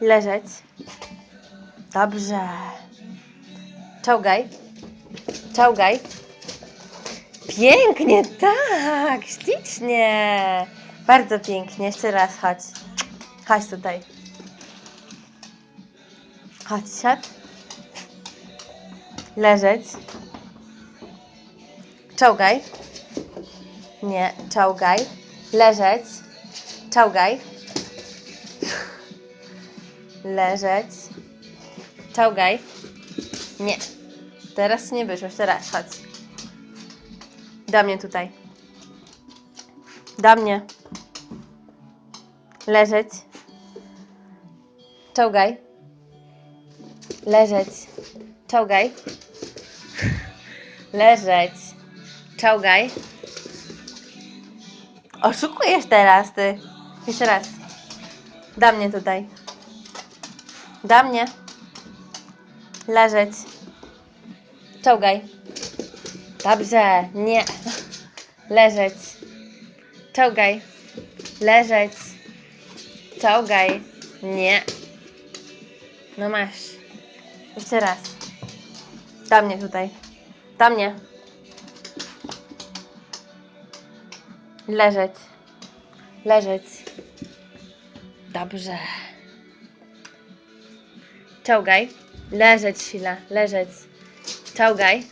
Leżeć. Dobrze. Czołgaj. Czołgaj. Pięknie, tak, ślicznie. Bardzo pięknie. Jeszcze raz chodź. Chodź tutaj. Chodź, siad. Leżeć. Czołgaj. Nie, czołgaj. Leżeć. Czołgaj. Leżeć. Czołgaj. Nie. Teraz nie wyszło. Jeszcze raz, chodź. Do mnie tutaj. Do mnie. Leżeć. Czołgaj. Leżeć. Czołgaj. Leżeć. Czołgaj. Oszukujesz teraz, ty. Jeszcze raz. Do mnie tutaj. Do mnie. Leżeć. Czołgaj. Dobrze. Nie. Leżeć. Czołgaj. Leżeć. Czołgaj. Nie. No masz. Jeszcze raz. Do mnie tutaj. Do mnie. Leżeć. Leżeć. Dobrze. Czołgaj. Leżeć chwilę. Leżeć. Czołgaj.